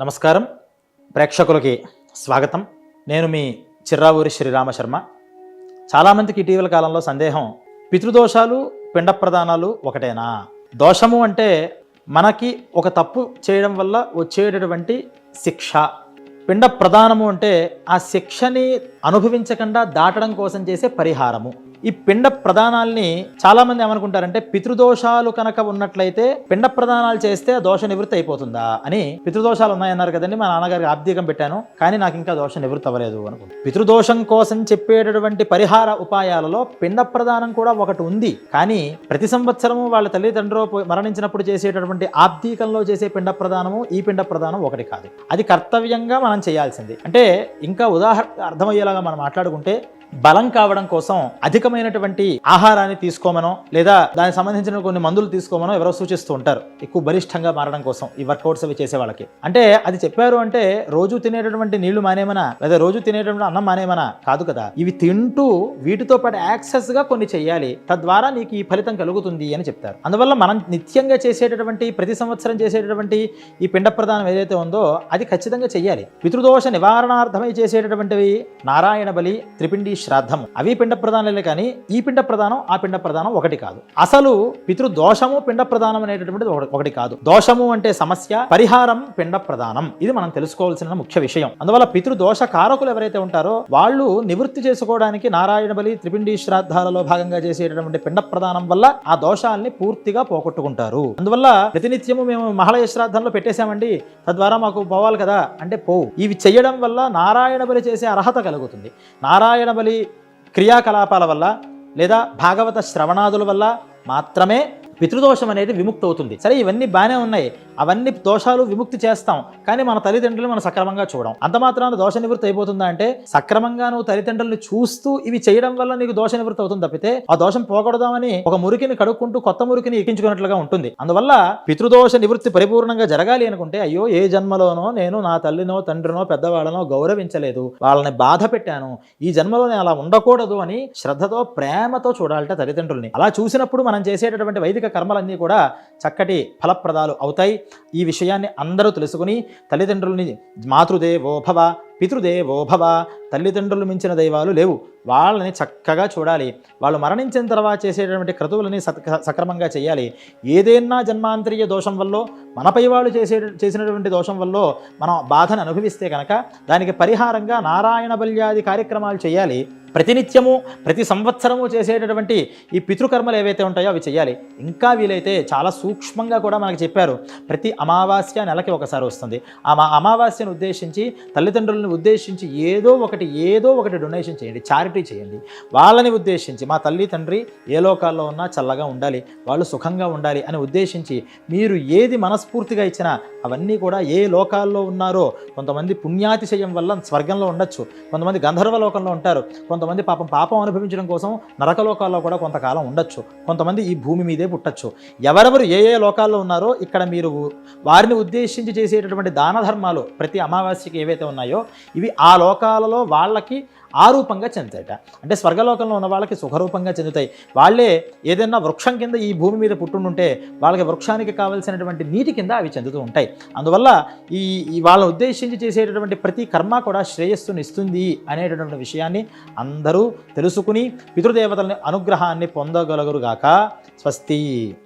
నమస్కారం. ప్రేక్షకులకి స్వాగతం. నేను మీ చిర్రావూరి శ్రీరామశర్మ. చాలామందికి ఇటీవల కాలంలో సందేహం పితృదోషాలు పిండ ప్రదానాలు ఒకటేనా? దోషము అంటే మనకి ఒక తప్పు చేయడం వల్ల వచ్చేటటువంటి శిక్ష. పిండ ప్రదానము అంటే ఆ శిక్షని అనుభవించకుండా దాటడం కోసం చేసే పరిహారము. ఈ పిండ ప్రదానాల్ని చాలా మంది ఏమనుకుంటారంటే పితృదోషాలు కనుక ఉన్నట్లయితే పిండ ప్రదానాలు చేస్తే దోష నివృత్తి అయిపోతుందా అని పితృదోషాలు ఉన్నాయన్నారు కదండి మా నాన్నగారికి ఆబ్దీకం పెట్టాను కానీ నాకు ఇంకా దోష నివృత్తి అవ్వలేదు అనుకుంటా. పితృదోషం కోసం చెప్పేటటువంటి పరిహార ఉపాయాలలో పిండ ప్రదానం కూడా ఒకటి ఉంది కానీ ప్రతి సంవత్సరము వాళ్ళ తల్లిదండ్రులు మరణించినప్పుడు చేసేటటువంటి ఆబ్దీకంలో చేసే పిండ ప్రదానము ఈ పిండ ప్రదానం ఒకటి కాదు. అది కర్తవ్యంగా మనం చేయాల్సింది. అంటే ఇంకా ఉదాహరణ అర్థమయ్యేలాగా మనం మాట్లాడుకుంటే బలం కావడం కోసం అధికమైనటువంటి ఆహారాన్ని తీసుకోమనో లేదా దానికి సంబంధించిన కొన్ని మందులు తీసుకోమనో ఎవరో సూచిస్తూ ఉంటారు. ఎక్కువ బలిష్టంగా మారడం కోసం ఈ వర్కౌట్స్ అవి చేసే వాళ్ళకి. అంటే అది చెప్పారు అంటే రోజు తినేటటువంటి నీళ్ళు మానేమనా లేదా రోజు తినేటటువంటి అన్నం మానేమనా? కాదు కదా. ఇవి తింటూ వీటితో పాటు యాక్సెస్గా కొన్ని చేయాలి. తద్వారా నీకు ఈ ఫలితం కలుగుతుంది అని చెప్తారు. అందువల్ల మనం నిత్యంగా చేసేటటువంటి ప్రతి సంవత్సరం చేసేటటువంటి ఈ పిండ ప్రదానం ఏదైతే ఉందో అది ఖచ్చితంగా చేయాలి. పితృదోష నివారణార్థమై చేసేటటువంటివి నారాయణ బలి త్రిపిండీ శ్రాద్ధము. అవి పిండ ప్రధానాలే కానీ ఈ పిండ ప్రధానం ఆ పిండ ప్రదానం ఒకటి కాదు. అసలు పితృ దోషము పిండ ప్రధానం అనేటటువంటిది ఒకటి- కాదు. దోషము అంటే సమస్య పరిహారం పిండ ప్రధానం. ఇది మనం తెలుసుకోవాల్సిన ముఖ్య విషయం. అందువల్ల పితృ దోష కారకులు ఎవరైతే ఉంటారో వాళ్ళు నివృత్తి చేసుకోవడానికి నారాయణ బలి త్రిపిండి శ్రాద్ధాలలో భాగంగా చేసేటటువంటి పిండ ప్రదానం వల్ల ఆ దోషాల్ని పూర్తిగా పోగొట్టుకుంటారు. అందువల్ల ప్రతినిత్యము మేము మహాలయ శ్రాద్ధంలో పెట్టేశామండి. తద్వారా మాకు పోవాలి కదా. అంటే పోవు. ఇవి చేయడం వల్ల నారాయణ బలి చేసే అర్హత కలుగుతుంది. నారాయణ బలి క్రియాకలాపాల వల్ల లేదా భాగవత శ్రవణాదుల వల్ల మాత్రమే పితృదోషం అనేది విముక్తి అవుతుంది సరే ఇవన్నీ బాగానే ఉన్నాయి. అవన్నీ దోషాలు విముక్తి చేస్తాం. కానీ మన తల్లిదండ్రులు మనం సక్రమంగా చూడం. అంత మాత్రాన దోష నివృత్తి అయిపోతుందా అంటే సక్రమంగా నువ్వు తల్లిదండ్రులను చూస్తూ ఇవి చేయడం వల్ల నీకు దోష నివృత్తి అవుతుంది తప్పితే ఆ దోషం పోగొడదామని ఒక మురికిని కడుక్కుంటూ కొత్త మురికిని ఎక్కించుకున్నట్లుగా ఉంటుంది. అందువల్ల పితృదోష నివృత్తి పరిపూర్ణంగా జరగాలి అనుకుంటే అయ్యో ఏ జన్మలోనో నేను నా తల్లినో తండ్రినో పెద్దవాళ్ళనో గౌరవించలేదు. వాళ్ళని బాధ పెట్టాను. ఈ జన్మలో నేను అలా ఉండకూడదు అని శ్రద్ధతో ప్రేమతో చూడాలట తల్లిదండ్రుల్ని. అలా చూసినప్పుడు మనం చేసేటటువంటి వైదిక కర్మలన్నీ కూడా చక్కటి ఫలప్రదాలు అవుతాయి. ఈ విషయాన్ని అందరూ తెలుసుకుని తల్లిదండ్రుల్ని మాతృదేవో భవ పితృదేవో భవ. తల్లిదండ్రులు మించిన దైవాలు లేవు. వాళ్ళని చక్కగా చూడాలి. వాళ్ళు మరణించిన తర్వాత చేసేటటువంటి క్రతువులని సక్రమంగా చేయాలి. ఏదైనా జన్మాంతరీయ దోషం వల్ల మనపై వాళ్ళు చేసే చేసినటువంటి దోషం వల్ల మనం బాధను అనుభవిస్తే కనుక దానికి పరిహారంగా నారాయణ బల్యాది కార్యక్రమాలు చేయాలి. ప్రతినిత్యము ప్రతి సంవత్సరము చేసేటటువంటి ఈ పితృకర్మలు ఏవైతే ఉంటాయో అవి చేయాలి. ఇంకా వీలైతే చాలా సూక్ష్మంగా కూడా మనకు చెప్పారు. ప్రతి అమావాస్య నెలకి ఒకసారి వస్తుంది. ఆ మా అమావాస్యను ఉద్దేశించి తల్లిదండ్రులను ఉద్దేశించి ఏదో ఒకటి ఏదో ఒకటి డొనేషన్ చేయండి చారిటీ చేయండి. వాళ్ళని ఉద్దేశించి మా తల్లి తండ్రి ఏ లోకాల్లో ఉన్నా చల్లగా ఉండాలి వాళ్ళు సుఖంగా ఉండాలి అని ఉద్దేశించి మీరు ఏది మనస్ఫూర్తిగా ఇచ్చినా అవన్నీ కూడా ఏ లోకాల్లో ఉన్నారో కొంతమంది పుణ్యాతిశయం వల్ల స్వర్గంలో ఉండొచ్చు కొంతమంది గంధర్వ లోకంలో ఉంటారు కొంతమంది పాపం పాపం అనుభవించడం కోసం నరక లోకాల్లో కూడా కొంతకాలం ఉండొచ్చు కొంతమంది ఈ భూమి మీదే పుట్టచ్చు. ఎవరెవరు ఏ ఏ లోకాల్లో ఉన్నారో ఇక్కడ మీరు వారిని ఉద్దేశించి చేసేటటువంటి దాన ధర్మాలు ప్రతి అమావాస్యకి ఏవైతే ఉన్నాయో ఇవి ఆ లోకాలలో వాళ్ళకి ఆ రూపంగా చెందుతాయట. అంటే స్వర్గలోకంలో ఉన్న వాళ్ళకి సుఖరూపంగా చెందుతాయి. వాళ్ళే ఏదైనా వృక్షం కింద ఈ భూమి మీద పుట్టుండుంటే వాళ్ళకి వృక్షానికి కావలసినటువంటి నీటి కింద అవి చెందుతూ ఉంటాయి. అందువల్ల ఈ వాళ్ళని ఉద్దేశించి చేసేటటువంటి ప్రతి కర్మ కూడా శ్రేయస్సుని ఇస్తుంది అనేటటువంటి విషయాన్ని అందరూ తెలుసుకుని పితృదేవతలని అనుగ్రహాన్ని పొందగలుగురుగాక స్వస్తి.